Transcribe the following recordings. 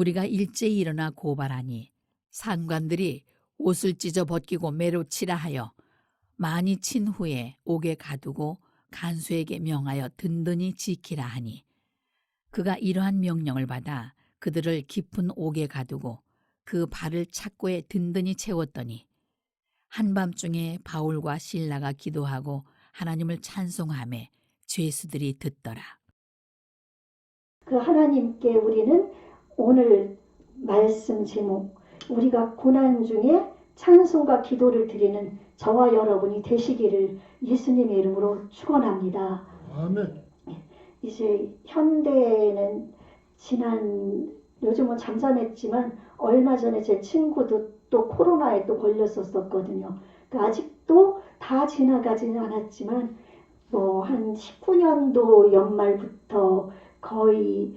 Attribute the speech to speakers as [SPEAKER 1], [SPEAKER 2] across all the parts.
[SPEAKER 1] 무리가 일제히 일어나 고발하니 상관들이 옷을 찢어 벗기고 매로 치라 하여 많이 친 후에 옥에 가두고 간수에게 명하여 든든히 지키라 하니 그가 이러한 명령을 받아 그들을 깊은 옥에 가두고 그 발을 착고에 든든히 채웠더니 한밤중에 바울과 신라가 기도하고 하나님을 찬송하매 죄수들이 듣더라.
[SPEAKER 2] 그 하나님께 우리는 오늘 말씀 제목 우리가 고난 중에 찬송과 기도를 드리는 저와 여러분이 되시기를 예수님의 이름으로 축원합니다.
[SPEAKER 3] 아멘.
[SPEAKER 2] 이제 현대에는 지난 요즘은 잠잠했지만 얼마 전에 제 친구도 또 코로나에 또 걸렸었거든요. 그러니까 아직도 다 지나가지는 않았지만 뭐 한 19년도 연말부터 거의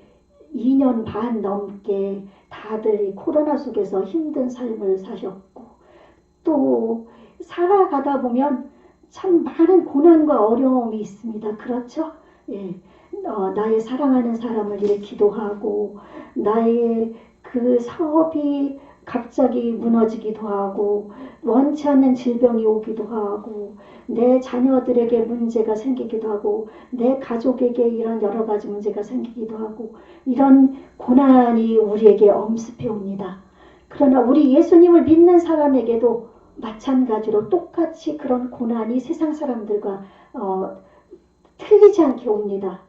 [SPEAKER 2] 2년 반 넘게 다들 이 코로나 속에서 힘든 삶을 사셨고 또 살아가다 보면 참 많은 고난과 어려움이 있습니다. 그렇죠? 예. 어, 나의 사랑하는 사람을 위해 기도하고 나의 그 사업이 갑자기 무너지기도 하고 원치 않는 질병이 오기도 하고 내 자녀들에게 문제가 생기기도 하고 내 가족에게 이런 여러 가지 문제가 생기기도 하고 이런 고난이 우리에게 엄습해 옵니다. 그러나 우리 예수님을 믿는 사람에게도 마찬가지로 똑같이 그런 고난이 세상 사람들과 어, 틀리지 않게 옵니다.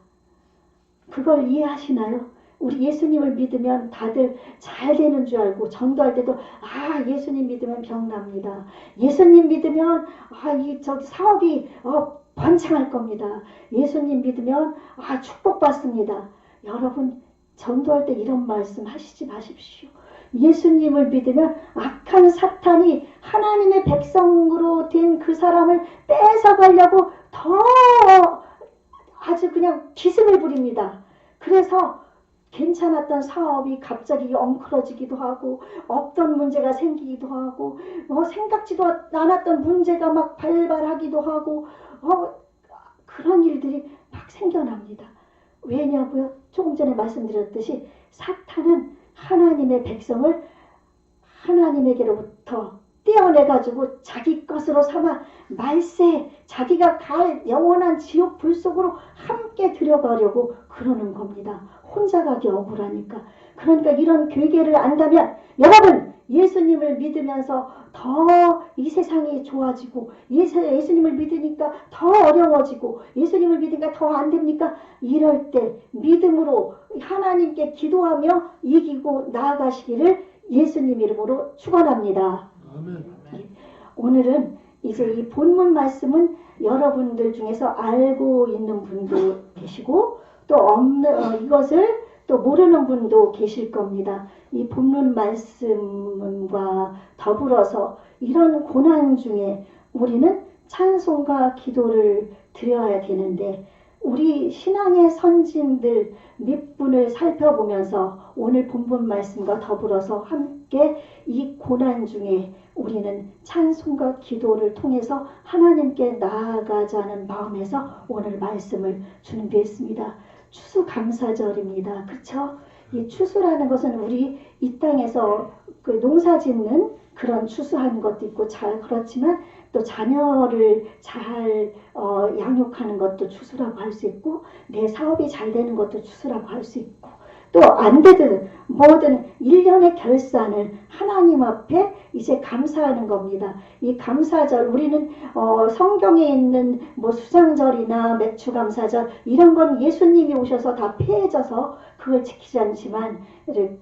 [SPEAKER 2] 그걸 이해하시나요? 우리 예수님을 믿으면 다들 잘 되는 줄 알고 전도할 때도 아 예수님 믿으면 병 납니다. 예수님 믿으면 아이 저 사업이 어, 번창할 겁니다. 예수님 믿으면 아 축복받습니다. 여러분 전도할 때 이런 말씀 하시지 마십시오. 예수님을 믿으면 악한 사탄이 하나님의 백성으로 된 그 사람을 뺏어가려고 더 아주 그냥 기승을 부립니다. 그래서 괜찮았던 사업이 갑자기 엉클어지기도 하고 없던 문제가 생기기도 하고 어, 생각지도 않았던 문제가 막 발발하기도 하고 어, 그런 일들이 막 생겨납니다. 왜냐고요? 조금 전에 말씀드렸듯이 사탄은 하나님의 백성을 하나님에게로부터 떼어내가지고 자기 것으로 삼아 말세 자기가 갈 영원한 지옥 불 속으로 함께 들여가려고 그러는 겁니다. 혼자 가기 억울하니까. 그러니까 이런 괴계를 안다면 여러분 예수님을 믿으면서 더 이 세상이 좋아지고 예수, 예수님을 믿으니까 더 어려워지고 예수님을 믿으니까 더 안 됩니까? 이럴 때 믿음으로 하나님께 기도하며 이기고 나아가시기를 예수님 이름으로 축원합니다. 오늘은 이제 이 본문 말씀은 여러분들 중에서 알고 있는 분도 계시고 또 없는 어, 이것을 또 모르는 분도 계실 겁니다. 이 본문 말씀과 더불어서 이런 고난 중에 우리는 찬송과 기도를 드려야 되는데 우리 신앙의 선진들 몇 분을 살펴보면서 오늘 본문 말씀과 더불어서 함께 이 고난 중에 우리는 찬송과 기도를 통해서 하나님께 나아가자는 마음에서 오늘 말씀을 준비했습니다. 추수감사절입니다. 그렇죠? 이 추수라는 것은 우리 이 땅에서 그 농사 짓는 그런 추수하는 것도 있고 잘 그렇지만 또 자녀를 잘 어, 양육하는 것도 추수라고 할 수 있고 내 사업이 잘 되는 것도 추수라고 할 수 있고 또 안 되든 뭐든 일련의 결산을 하나님 앞에 이제 감사하는 겁니다. 이 감사절 우리는 어, 성경에 있는 뭐 수상절이나 맥주 감사절 이런 건 예수님이 오셔서 다 폐해져서 그걸 지키지 않지만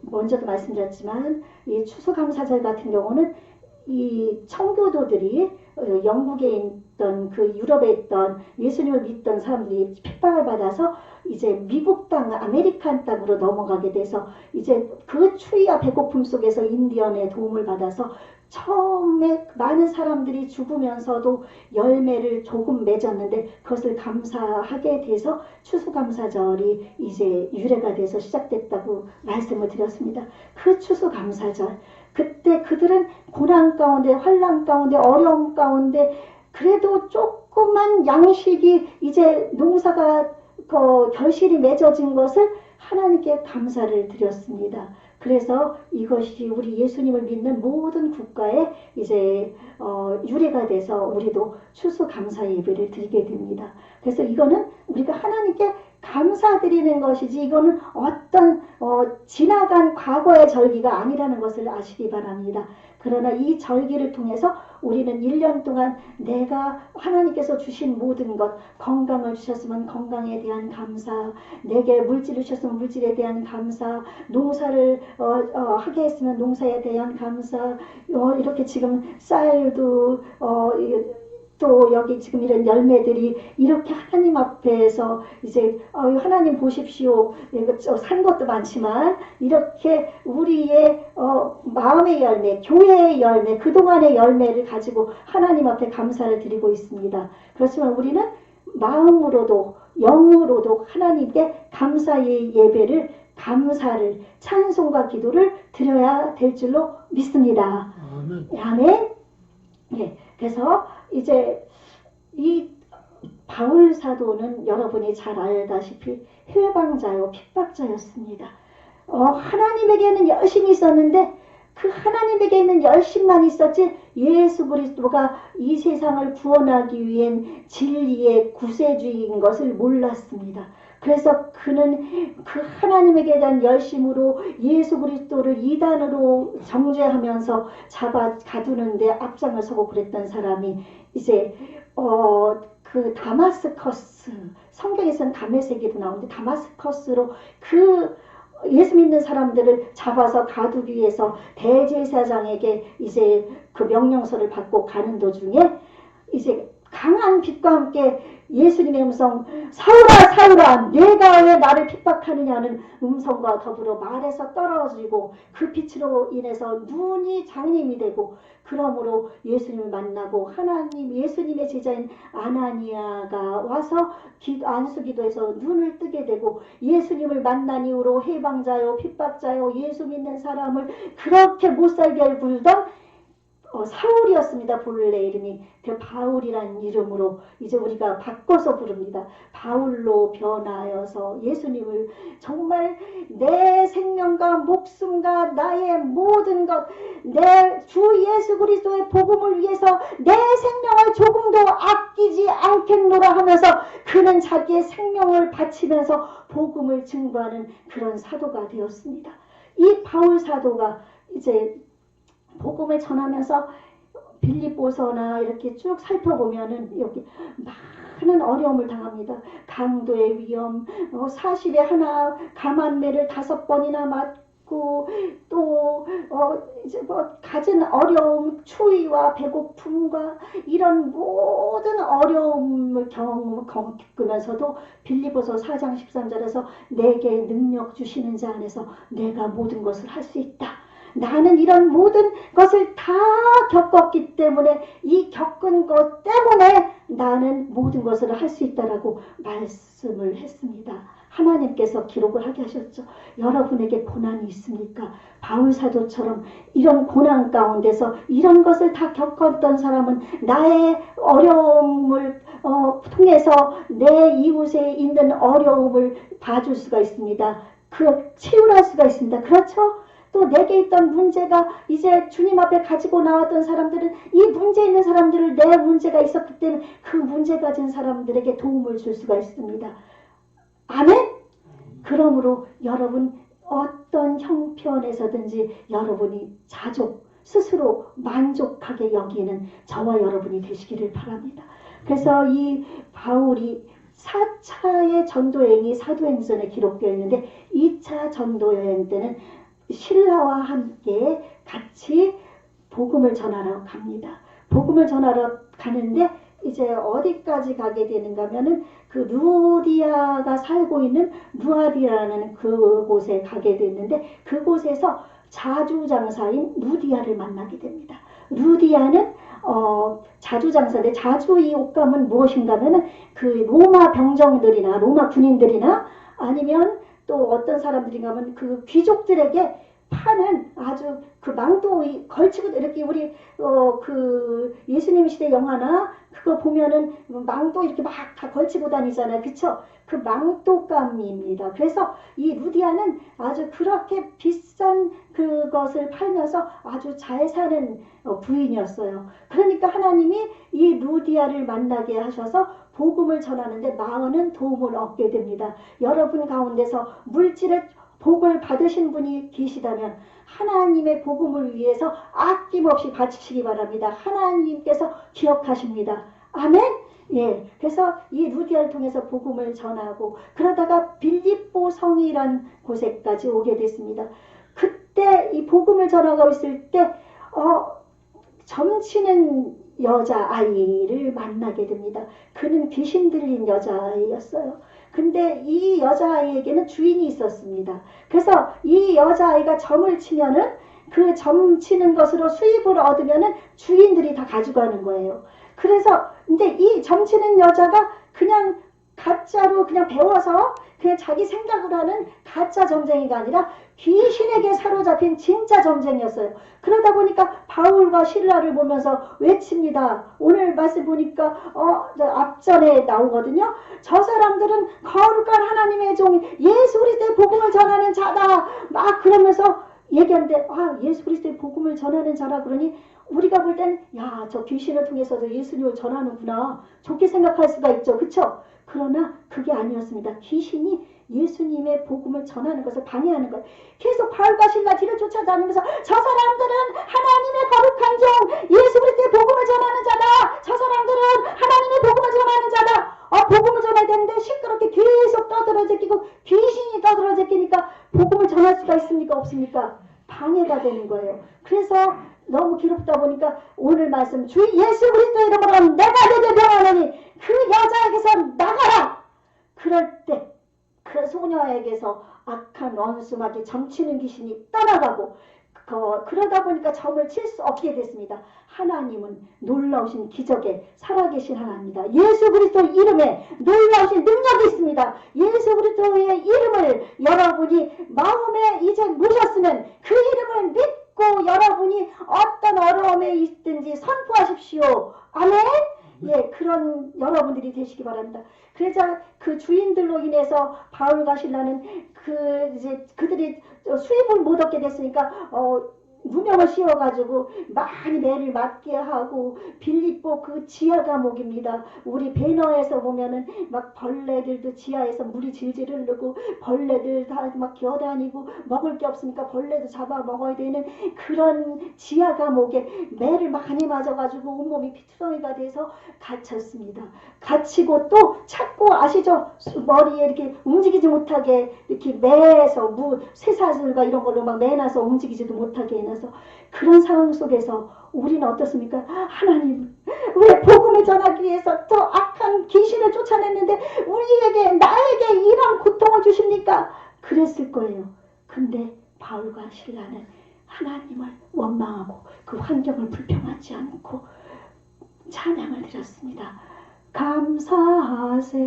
[SPEAKER 2] 먼저도 말씀드렸지만 이 추수 감사절 같은 경우는 이 청교도들이 어, 영국에 있던 그 유럽에 있던 예수님을 믿던 사람들이 핍박을 받아서 이제 미국 땅, 아메리칸 땅으로 넘어가게 돼서 이제 그 추위와 배고픔 속에서 인디언의 도움을 받아서 처음에 많은 사람들이 죽으면서도 열매를 조금 맺었는데 그것을 감사하게 돼서 추수감사절이 이제 유래가 돼서 시작됐다고 말씀을 드렸습니다. 그 추수감사절 그때 그들은 고난 가운데 환란 가운데 어려움 가운데 그래도 조그만 양식이 이제 농사가 그 결실이 맺어진 것을 하나님께 감사를 드렸습니다. 그래서 이것이 우리 예수님을 믿는 모든 국가에 이제 어, 유래가 돼서 우리도 추수 감사 예배를 드리게 됩니다. 그래서 이거는 우리가 하나님께 감사드리는 것이지 이거는 어떤 어, 지나간 과거의 절기가 아니라는 것을 아시기 바랍니다. 그러나 이 절기를 통해서 우리는 1년 동안 내가 하나님께서 주신 모든 것, 건강을 주셨으면 건강에 대한 감사, 내게 물질을 주셨으면 물질에 대한 감사, 농사를 어, 어, 하게 했으면 농사에 대한 감사, 어, 이렇게 지금 쌀도 어, 이- 또 여기 지금 이런 열매들이 이렇게 하나님 앞에서 이제 어, 하나님 보십시오. 이거 저산 것도 많지만 이렇게 우리의 어, 마음의 열매, 교회의 열매, 그동안의 열매를 가지고 하나님 앞에 감사를 드리고 있습니다. 그렇지만 우리는 마음으로도 영으로도 하나님께 감사의 예배를 감사를 찬송과 기도를 드려야 될 줄로 믿습니다.
[SPEAKER 3] 아멘.
[SPEAKER 2] 아멘. 예. 그래서 이제 이 바울 사도는 여러분이 잘 알다시피 해방자요 핍박자였습니다. 어, 하나님에게는 열심이 있었는데 그 하나님에게 있는 열심만 있었지 예수 그리스도가 이 세상을 구원하기 위한 진리의 구세주인 것을 몰랐습니다. 그래서 그는 그 하나님에게 대한 열심으로 예수 그리스도를 이단으로 정죄하면서 잡아 가두는데 앞장을 서고 그랬던 사람이 이제 어 그 다마스커스 성경에서는 다메섹이로 나오는데 다마스커스로 그 예수 믿는 사람들을 잡아서 가두기 위해서 대제사장에게 이제 그 명령서를 받고 가는 도중에 이제 강한 빛과 함께 예수님의 음성 사울아 사울아 내가 왜 나를 핍박하느냐는 음성과 더불어 말에서 떨어지고 그 빛으로 인해서 눈이 장님이 되고 그러므로 예수님을 만나고 하나님 예수님의 제자인 아나니아가 와서 기, 안수기도에서 눈을 뜨게 되고 예수님을 만난 이후로 해방자요 핍박자요 예수 믿는 사람을 그렇게 못살게 굴던 어, 사울이었습니다. 본래 이름이 그 바울이라는 이름으로 이제 우리가 바꿔서 부릅니다. 바울로 변하여서 예수님을 정말 내 생명과 목숨과 나의 모든 것, 내 주 예수 그리스도의 복음을 위해서 내 생명을 조금도 아끼지 않겠노라 하면서 그는 자기의 생명을 바치면서 복음을 증거하는 그런 사도가 되었습니다. 이 바울 사도가 이제 복음을 전하면서 빌립보서나 이렇게 쭉 살펴보면은 여기 많은 어려움을 당합니다. 강도의 위험, 어, 40에 하나 감한매를 다섯 번이나 맞고 또 어, 이제 뭐 갖은 어려움, 추위와 배고픔과 이런 모든 어려움을 겪으면서도 빌립보서 4장 13절에서 내게 능력 주시는 자 안에서 내가 모든 것을 할 수 있다. 나는 이런 모든 것을 다 겪었기 때문에 이 겪은 것 때문에 나는 모든 것을 할 수 있다라고 말씀을 했습니다. 하나님께서 기록을 하게 하셨죠. 여러분에게 고난이 있습니까? 바울 사도처럼 이런 고난 가운데서 이런 것을 다 겪었던 사람은 나의 어려움을 어, 통해서 내 이웃에 있는 어려움을 봐줄 수가 있습니다. 그 치유할 수가 있습니다. 그렇죠? 또 내게 있던 문제가 이제 주님 앞에 가지고 나왔던 사람들은 이 문제 있는 사람들을 내 문제가 있었기 때문에 그 문제 가진 사람들에게 도움을 줄 수가 있습니다. 아멘? 그러므로 여러분 어떤 형편에서든지 여러분이 자족, 스스로 만족하게 여기는 저와 여러분이 되시기를 바랍니다. 그래서 이 바울이 4차의 전도여행이 사도행전에 기록되어 있는데 2차 전도여행 때는 신라와 함께 같이 복음을 전하러 갑니다. 복음을 전하러 가는데 이제 어디까지 가게 되는가 하면은 그 루디아가 살고 있는 루아디라는 그곳에 가게 됐는데 그곳에서 자주장사인 루디아를 만나게 됩니다. 루디아는 어, 자주장사인데 자주 이 옷감은 무엇인가 하면은 그 로마 병정들이나 로마 군인들이나 아니면 또 어떤 사람들인가 하면 그 귀족들에게 판은 아주 그 망도 이- 걸치고 이렇게 우리 어 그 예수님 시대 영화나 그거 보면은 망도 이렇게 막 다 걸치고 다니잖아요. 그쵸? 그 망토감입니다. 그래서 이 루디아는 아주 그렇게 비싼 그것을 팔면서 아주 잘 사는 어, 부인이었어요. 그러니까 하나님이 이 루디아를 만나게 하셔서 복음을 전하는데 많은 도움을 얻게 됩니다. 여러분 가운데서 물질의 복을 받으신 분이 계시다면 하나님의 복음을 위해서 아낌없이 바치시기 바랍니다. 하나님께서 기억하십니다. 아멘? 예. 그래서 이 루디아를 통해서 복음을 전하고 그러다가 빌립보 성이란 곳에까지 오게 됐습니다. 그때 이 복음을 전하고 있을 때 어, 점치는 여자 아이를 만나게 됩니다. 그는 귀신 들린 여자아이였어요. 근데 이 여자아이에게는 주인이 있었습니다. 그래서 이 여자아이가 점을 치면은 그 점 치는 것으로 수입을 얻으면은 주인들이 다 가져가는 거예요. 그래서 근데 이 점 치는 여자가 그냥 가짜로 그냥 배워서 그냥 자기 생각으로 하는 가짜 점쟁이가 아니라 귀신에게 사로잡힌 진짜 점쟁이였어요. 그러다 보니까 바울과 신라를 보면서 외칩니다. 오늘 말씀 보니까 어, 저 앞전에 나오거든요. 저 사람들은 거룩한 하나님의 종 예수 그리스도의 복음을 전하는 자다. 막 그러면서 얘기하는데 아 예수 그리스도의 복음을 전하는 자라 그러니 우리가 볼땐야저 귀신을 통해서도 예수님을 전하는구나 좋게 생각할 수가 있죠 그쵸 그러나 그게 아니었습니다. 귀신이 예수님의 복음을 전하는 것을 방해하는 거예요 계속 바울과 신라 뒤를 쫓아다니면서 저 사람들은 하나님의 거룩한 종 예수 그리스도의 복음을 전하는 자다 저 사람들은 하나님의 복음을 전하는 자다 아 복음을 전해야 되는데 시끄럽게 계속 떠들어 제끼고 귀신이 떠들어 제끼니까 복음을 전할 수가 있습니까 없습니까 방해가 되는 거예요 그래서 너무 괴롭다 보니까 오늘 말씀 주 예수 그리스도 이름으로 내가 너를 명하노니 그 여자에게서 나가라 그럴 때 그 소녀에게서 악한 점치는 귀신이 떠나가고 그, 그러다 보니까 점을 칠 수 없게 됐습니다. 하나님은 놀라우신 기적에 살아계신 하나님입니다. 예수 그리스도 이름에 놀라우신 능력이 있습니다. 예수 그리스도의 이름을 여러분이 마음에 이제 모셨으면 그 이름을 믿고 여러분이 어떤 어려움에 있든지 선포하십시오. 아멘. 예, 그런 여러분들이 되시기 바랍니다. 그래서 그 주인들로 인해서 바울과 신라는 그 이제 그들이 수입을 못 얻게 됐으니까 어 누명을 씌워가지고 많이 매를 맞게 하고 빌립보 그 지하 감옥입니다. 우리 배너에서 보면은 막 벌레들도 지하에서 물이 질질 흐르고 벌레들 다막 기어다니고 먹을 게 없으니까 벌레도 잡아 먹어야 되는 그런 지하 감옥에 매를 많이 맞아가지고 온몸이 피투성이가 돼서 갇혔습니다. 갇히고 또 찾고 아시죠? 머리에 이렇게 움직이지 못하게 이렇게 매서 무 쇠사슬과 이런 걸로 막 매놔서 움직이지도 못하게 해놔 서 그런 상황 속에서 우리는 어떻습니까? 하나님 왜 복음을 전하기 위해서 저 악한 귀신을 쫓아냈는데 우리에게 나에게 이런 고통을 주십니까? 그랬을 거예요. 근데 바울과 신라는 하나님을 원망하고 그 환경을 불평하지 않고 찬양을 드렸습니다. 감사하세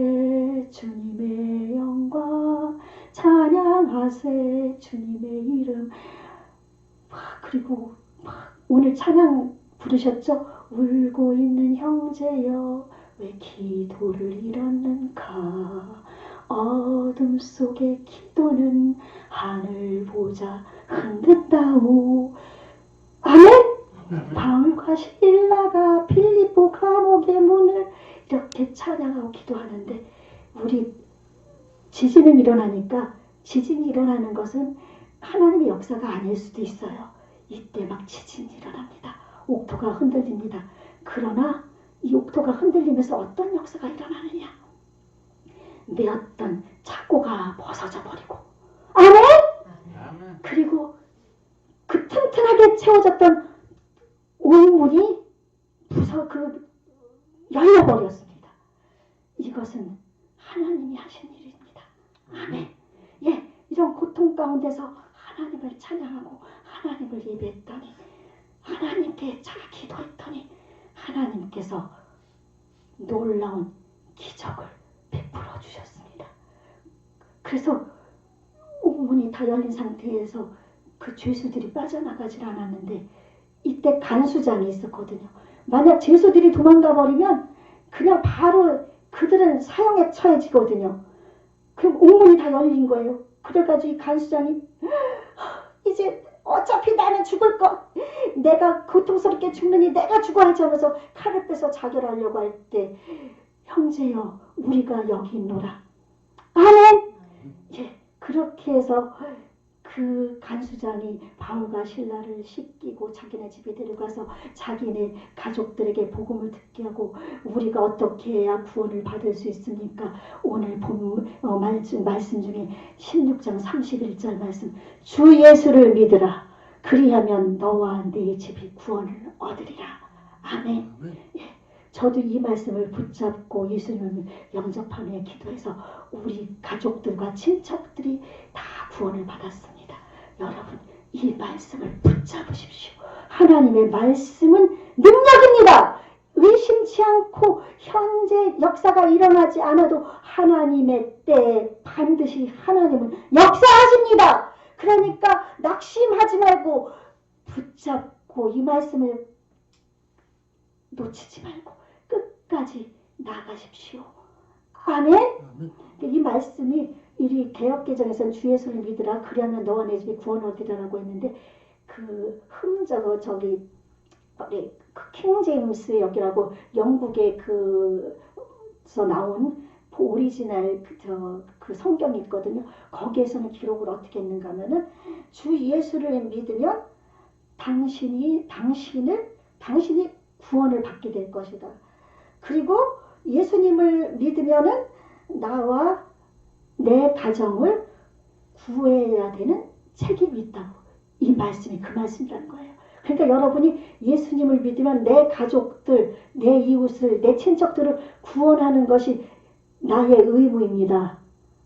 [SPEAKER 2] 주님의 영광 찬양하세 주님의 이름 막 그리고 막 오늘 찬양 부르셨죠? 울고 있는 형제여 왜 기도를 잃었는가 어둠 속에 기도는 하늘 보자 흔든다오 아멘 바울과 신라가 빌립보 감옥의 문을 이렇게 찬양하고 기도하는데 우리 지진은 일어나니까 지진이 일어나는 것은 하나님의 역사가 아닐 수도 있어요. 이때 막 지진이 일어납니다. 옥토가 흔들립니다. 그러나 이 옥토가 흔들리면서 어떤 역사가 일어나느냐? 내 어떤 착고가 벗어져 버리고 아멘?
[SPEAKER 3] 아멘.
[SPEAKER 2] 그리고 그 튼튼하게 채워졌던 오인문이 부서 그 열려 버렸습니다. 이것은 하나님이 하신 일입니다. 아멘. 예, 이런 고통 가운데서 하나님을 찬양하고 하나님을 예배했더니 하나님께 잘 기도했더니 하나님께서 놀라운 기적을 베풀어 주셨습니다. 그래서 옥문이 다 열린 상태에서 그 죄수들이 빠져나가질 않았는데 이때 간수장이 있었거든요. 만약 죄수들이 도망가 버리면 그냥 바로 그들은 사형에 처해지거든요. 그럼 옥문이 다 열린 거예요. 그래가지고 이 간수장이 이제 어차피 나는 죽을 것. 내가 고통스럽게 죽느니 내가 죽어야지 하면서 칼을 빼서 자결하려고 할 때 형제여 우리가 여기 있노라. 아멘. 예, 그렇게 해서 그 간수장이 바울과 신라를 씻기고 자기네 집에 데려가서 자기네 가족들에게 복음을 듣게 하고 우리가 어떻게 해야 구원을 받을 수 있습니까? 오늘 본 어, 말씀, 말씀 중에 16장 31절 말씀. 주 예수를 믿으라. 그리하면 너와 네 집이 구원을 얻으리라. 아멘. 저도 이 말씀을 붙잡고 예수님을 영접하며 기도해서 우리 가족들과 친척들이 다 구원을 받았습니다. 여러분 이 말씀을 붙잡으십시오. 하나님의 말씀은 능력입니다. 의심치 않고 현재 역사가 일어나지 않아도 하나님의 때에 반드시 하나님은 역사하십니다. 그러니까 낙심하지 말고 붙잡고 이 말씀을 놓치지 말고 끝까지 나가십시오. 아멘. 이 말씀이 이 개혁개정에서는 주 예수를 믿으라 그리하면 너와 내 집이 구원 얻으리라고 했는데 그 흠저거 저기 우리 그 킹제임스 역이라고 영국의 그서 나온 오리지널 그, 저, 그 성경이 있거든요. 거기에서는 기록을 어떻게 했는가 하면은 주 예수를 믿으면 당신이 당신을 당신이 구원을 받게 될 것이다. 그리고 예수님을 믿으면은 나와 내 가정을 구해야 되는 책임이 있다고. 이 말씀이 그 말씀이라는 거예요. 그러니까 여러분이 예수님을 믿으면 내 가족들, 내 이웃을, 내 친척들을 구원하는 것이 나의 의무입니다.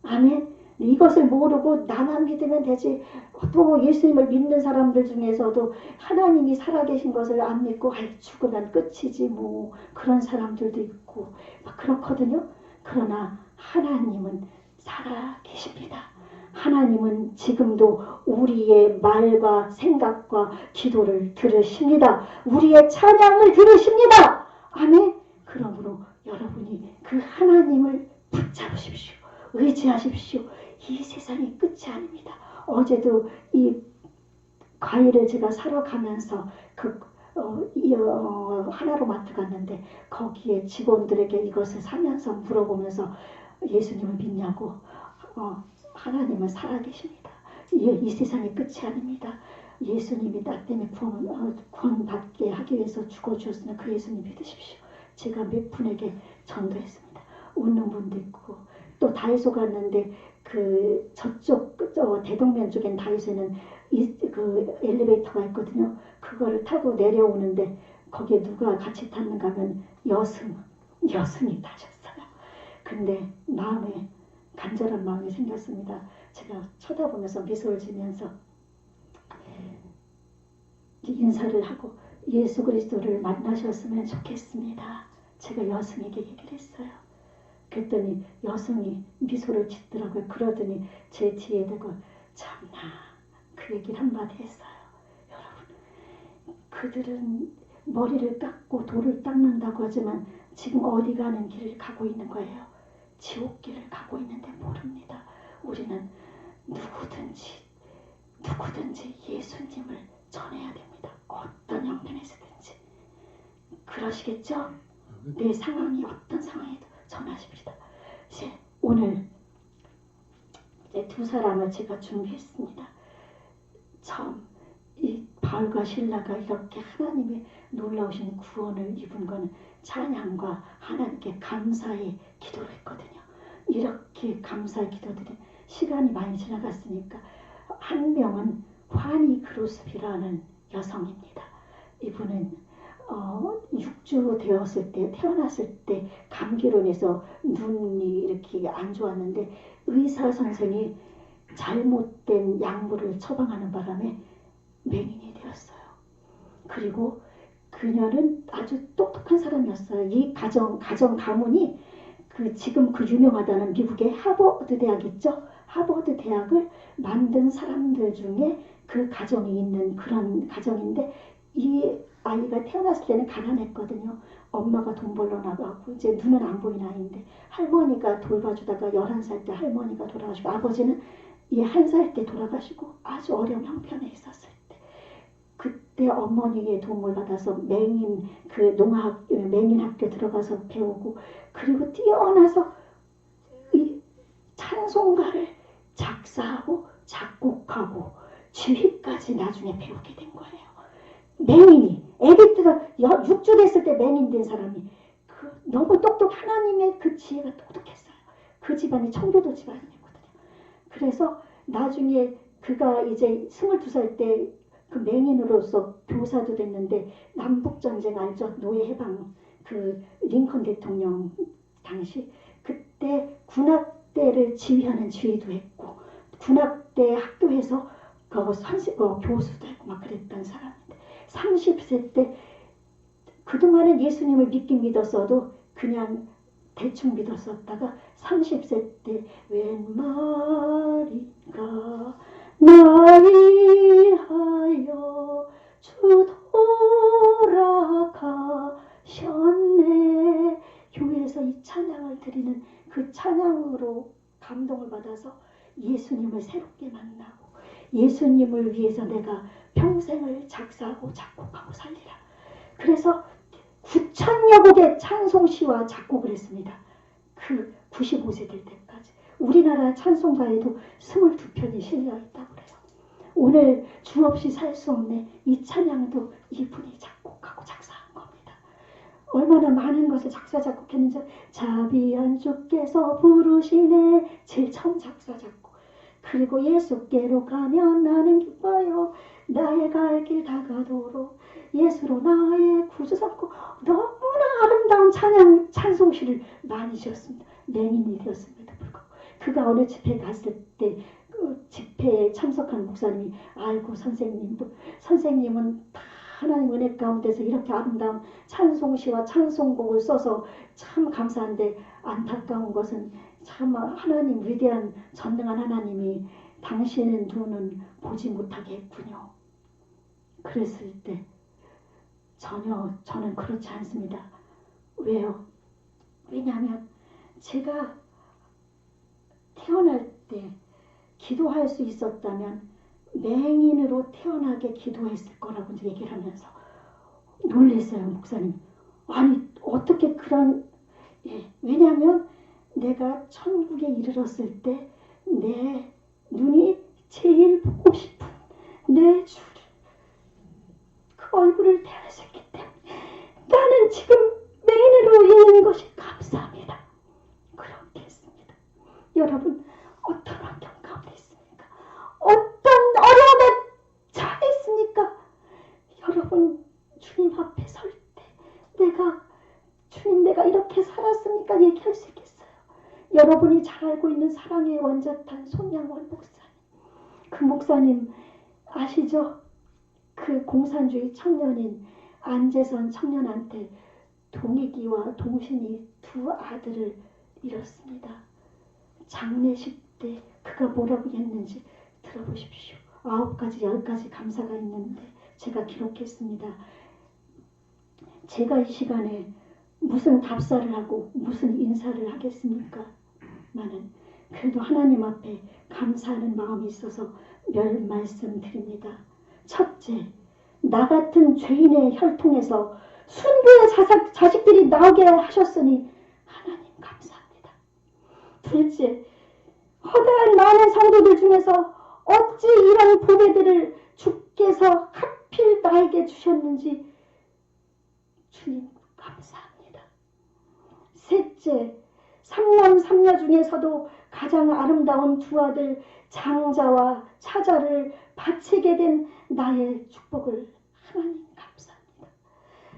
[SPEAKER 2] 아멘. 이것을 모르고 나만 믿으면 되지. 또 예수님을 믿는 사람들 중에서도 하나님이 살아계신 것을 안 믿고 아이 죽으면 끝이지 뭐 그런 사람들도 있고 막 그렇거든요. 그러나 하나님은 살아 계십니다. 하나님은 지금도 우리의 말과 생각과 기도를 들으십니다. 우리의 찬양을 들으십니다. 아멘. 그러므로 여러분이 그 하나님을 붙잡으십시오. 의지하십시오. 이 세상이 끝이 아닙니다. 어제도 이 과일을 제가 사러 가면서 그 어, 이, 어, 하나로마트 갔는데 거기에 직원들에게 이것을 사면서 물어보면서 예수님을 믿냐고 어, 하나님은 살아계십니다. 이, 이 세상이 끝이 아닙니다. 예수님이 나 때문에 구원, 어, 구원받게 하기 위해서 죽어주었으면 그 예수님 믿으십시오. 제가 몇 분에게 전도했습니다. 웃는 분도 있고 또 다이소 갔는데 그 저쪽 저 대동면 쪽엔 다이소에는 이, 그 엘리베이터가 있거든요. 그거를 타고 내려오는데 거기에 누가 같이 탔는가 하면 여승 여승이 타셨어요. 근데 마음에 간절한 마음이 생겼습니다. 제가 쳐다보면서 미소를 지면서 인사를 하고 예수 그리스도를 만나셨으면 좋겠습니다. 제가 여승에게 얘기를 했어요. 그랬더니 여성이 미소를 짓더라고요. 그러더니 제 뒤에 대고 참나 그 얘기를 한마디 했어요. 여러분 그들은 머리를 깎고 돌을 닦는다고 하지만 지금 어디 가는 길을 가고 있는 거예요. 지옥길을 가고 있는데 모릅니다. 우리는 누구든지 누구든지 예수님을 전해야 됩니다. 어떤 형편에서든지 그러시겠죠? 내 상황이 어떤 상황에도 전하십니다. 이제 오늘 이제 두 사람을 제가 준비했습니다. 처음 이 바울과 신라가 이렇게 하나님의 놀라우신 구원을 입은 것은 찬양과 하나님께 감사의 기도를 했거든요. 이렇게 감사의 기도들이 시간이 많이 지나갔으니까 한 명은 환희 그루스비라는 여성입니다. 이분은 어, 6주 되었을 때 태어났을 때 감기로 인해서 눈이 이렇게 안 좋았는데 의사 선생이 잘못된 약물을 처방하는 바람에 맹인이 되었어요. 그리고 그녀는 아주 똑똑한 사람이었어요. 이 가정 가정 가문이 그 지금 그 유명하다는 미국의 하버드 대학 있죠. 하버드 대학을 만든 사람들 중에 그 가정이 있는 그런 가정인데 이 아이가 태어났을 때는 가난했거든요. 엄마가 돈 벌러 나가고 이제 눈은 안 보이는 아이인데 할머니가 돌봐주다가 11살 때 할머니가 돌아가시고 아버지는 이 한 살 때 돌아가시고 아주 어려운 형편에 있었을 때 그때 어머니의 도움을 받아서 맹인 그 농학 맹인 학교 들어가서 배우고 그리고 뛰어나서 이 찬송가를 작사하고 작곡하고 지휘까지 나중에 배우게 된 거예요. 맹인이 여- 육주 됐을 때 맹인 된 사람이 그 너무 똑똑 하나님의 그 지혜가 똑똑했어요. 그 집안이 청교도 집안이거든요. 그래서 나중에 그가 이제 22살 때 그 맹인으로서 교사도 됐는데 남북 전쟁 알죠? 노예 해방 그 링컨 대통령 당시 그때 군악대를 지휘하는 지휘도 했고 군악대 학교에서 그 선시, 어, 교수도 했고 막 그랬던 사람인데 30세 때 그동안은 예수님을 믿긴 믿었어도 그냥 대충 믿었었다가 30세 때 웬 말인가 나 위하여 주 돌아가셨네 교회에서 이 찬양을 드리는 그 찬양으로 감동을 받아서 예수님을 새롭게 만나고 예수님을 위해서 내가 평생을 작사하고 작곡하고 살리라. 그래서 9천여 곡의 찬송시와 작곡을 했습니다. 그 95세 될 때까지. 우리나라 찬송가에도 22편이 실려 그래요. 오늘 주 없이 살 수 없네. 이 찬양도 이분이 작곡하고 작사한 겁니다. 얼마나 많은 것을 작사 작곡했는지 자비한 주께서 부르시네. 처음 작사 작곡. 그리고 예수께로 가면 나는 기뻐요. 나의 갈 길 다가도록 예수로 나의 구주 삼고 너무나 아름다운 찬양 찬송시를 많이 지었습니다. 되었음에도 불구하고 그가 어느 집회 갔을 때 그 집회에 참석한 목사님이 아이고 선생님 선생님은 다 하나님 은혜 가운데서 이렇게 아름다운 찬송시와 찬송곡을 써서 참 감사한데 안타까운 것은 참 하나님 위대한 전능한 하나님이 당신의 눈은 보지 못하게 했군요. 그랬을 때 전혀 저는 그렇지 않습니다. 왜요? 왜냐하면 제가 태어날 때 기도할 수 있었다면 맹인으로 태어나게 기도했을 거라고 얘기를 하면서 놀랬어요, 목사님. 아니, 어떻게 그런, 예, 왜냐하면 내가 천국에 이르렀을 때 내 눈이 제일 보고 싶은 내 주를 그 얼굴을 대하셨기 때문에 나는 지금 맹인으로 있는 것이 감사합니다. 그렇게 했습니다. 여러분 어떤 환경 여러분 주님 앞에 설 때 내가 주님 내가 이렇게 살았습니까? 얘기할 수 있겠어요. 여러분이 잘 알고 있는 사랑의 원자탄 손양원 목사님. 그 목사님 아시죠? 그 공산주의 청년인 안재선 청년한테 동익이와 동신이 두 아들을 잃었습니다. 장례식 때 그가 뭐라고 했는지 들어보십시오. 아홉 가지, 열 가지 감사가 있는데 제가 기록했습니다. 제가 이 시간에 무슨 답사를 하고 무슨 인사를 하겠습니까? 나는 그래도 하나님 앞에 감사하는 마음이 있어서 몇 말씀 드립니다. 첫째, 나 같은 죄인의 혈통에서 순교의 자식, 자식들이 나오게 하셨으니 하나님 감사합니다. 둘째, 허다한 많은 성도들 중에서 어찌 이런 보배들을 주께서 하필 나에게 주셨는지 주님 감사합니다. 셋째, 삼남 삼녀 중에서도 가장 아름다운 두 아들 장자와 차자를 바치게 된 나의 축복을 하나님 감사합니다.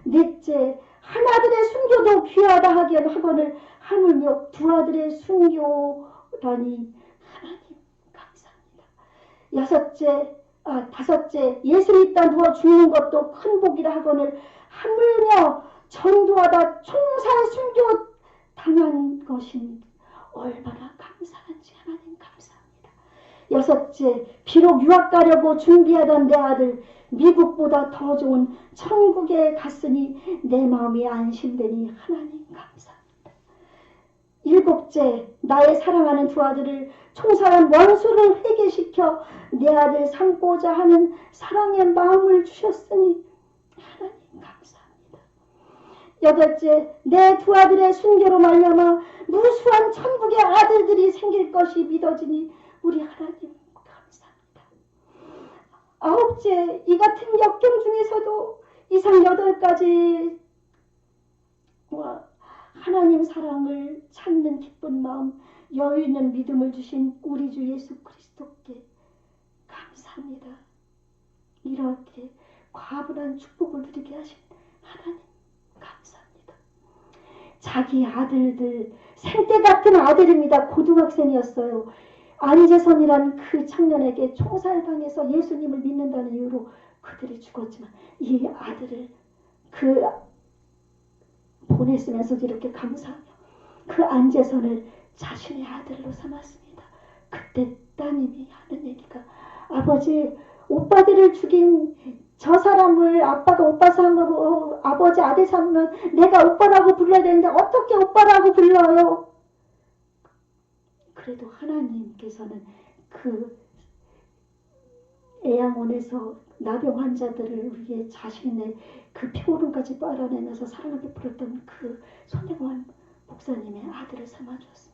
[SPEAKER 2] 넷째, 하나들의 순교도 귀하다 하기를 하거늘 하물며 두 아들의 순교라니 하나님 감사합니다. 여섯째, 아 다섯째, 예수 믿다 누워 죽는 것도 큰 복이라 하거늘 하물며 전도하다 총살 순교 당한 것이 얼마나 감사한지 하나님 감사합니다. 여섯째, 비록 유학 가려고 준비하던 내 아들 미국보다 더 좋은 천국에 갔으니 내 마음이 안심되니 하나님 감사합니다. 일곱째, 나의 사랑하는 두 아들을 총살한 원수를 회개시켜 내 아들 삼고자 하는 사랑의 마음을 주셨으니 하나님 감사합니다. 여덟째, 내 두 아들의 순교로 말미암아 무수한 천국의 아들들이 생길 것이 믿어지니 우리 하나님 감사합니다. 아홉째, 이 같은 역경 중에서도 이상 여덟 가지 와 하나님 사랑을 찾는 기쁜 마음, 여유 있는 믿음을 주신 우리 주 예수 그리스도께 감사합니다. 이렇게 과분한 축복을 누리게 하신 하나님 감사합니다. 자기 아들들 생때 같은 아들입니다. 고등학생이었어요. 안재선이란 그 청년에게 총살당해서 예수님을 믿는다는 이유로 그들이 죽었지만 이 아들을 그 보냈으면서도 이렇게 감사하며 그 안재선을 자신의 아들로 삼았습니다. 그때 따님이 하는 얘기가 아버지 오빠들을 죽인 저 사람을 아빠가 오빠 삼으로 아버지 아들 삼으면 내가 오빠라고 불러야 되는데 어떻게 오빠라고 불러요? 그래도 하나님께서는 그 애양원에서 나병 환자들을 위해 자신의 그 피고름까지 빨아내면서 사랑을 베풀었던 그 손영환 목사님의 아들을 삼아주었습니다.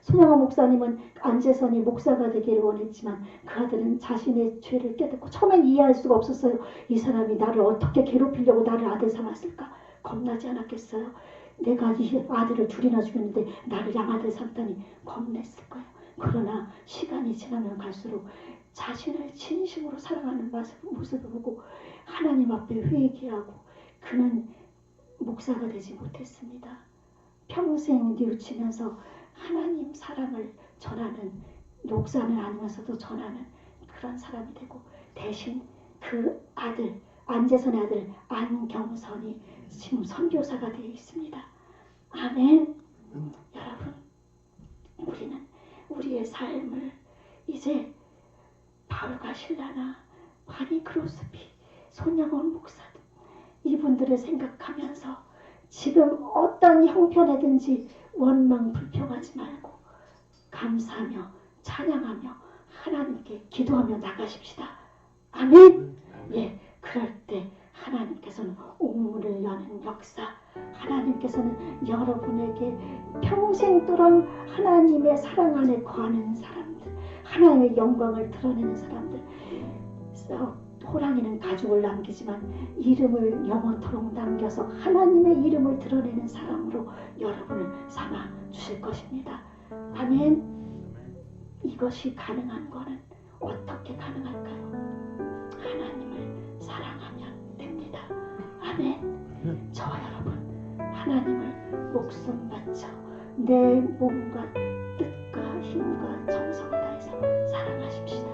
[SPEAKER 2] 손영환 목사님은 안재선이 목사가 되기를 원했지만 그 아들은 자신의 죄를 깨닫고 처음엔 이해할 수가 없었어요. 이 사람이 나를 어떻게 괴롭히려고 나를 아들 삼았을까? 겁나지 않았겠어요? 내가 이 아들을 둘이나 죽였는데 나를 양아들 삼다니 겁냈을 거예요. 그러나 시간이 지나면 갈수록 자신을 진심으로 사랑하는 모습- 모습을 보고 하나님 앞에 회개하고 그는 목사가 되지 못했습니다. 평생 뉘우치면서 하나님 사랑을 전하는 목사는 아니면서도 전하는 그런 사람이 되고 대신 그 아들 안재선의 아들 안경선이 지금 선교사가 되어 있습니다. 아멘. 여러분, 우리는 우리의 삶을 이제 바울과 신라나 바니 크로스비 손양원 목사 등 이분들을 생각하면서 지금 어떤 형편에든지 원망 불평하지 말고 감사하며 찬양하며 하나님께 기도하며 나가십시다. 아멘. 예, 그럴 때 하나님께서는 옥문을 여는 역사, 하나님께서는 여러분에게 평생 동안 하나님의 사랑 안에 거하는 사람들, 하나님의 영광을 드러내는 사람들, 어, 호랑이는 가죽을 남기지만 이름을 영원토록 남겨서 하나님의 이름을 드러내는 사람으로 여러분을 삼아 주실 것입니다. 아멘. 이것이 가능한 거는 어떻게 가능할까요? 하나님을 사랑하면 됩니다. 아멘. 저와 여러분, 하나님을 목숨 바쳐 내 몸과 힘과 정성을 다해서 사랑하십시다.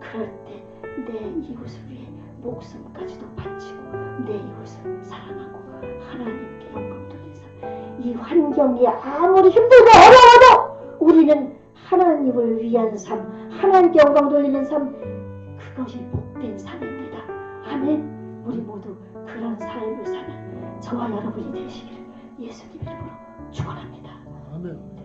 [SPEAKER 2] 그럴 때 내 이웃을 위해 목숨까지도 바치고 내 이웃을 사랑하고 하나님께 영광 삶. 이 환경이 아무리 힘들고 어려워도 우리는 하나님을 위한 삶, 하나님께 영광 돌리는 삶, 그것이 복된 삶입니다. 아멘. 우리 모두 그런 삶을 사는 저와 여러분이 되시기를 예수님 이름으로 축원합니다.
[SPEAKER 3] 아멘.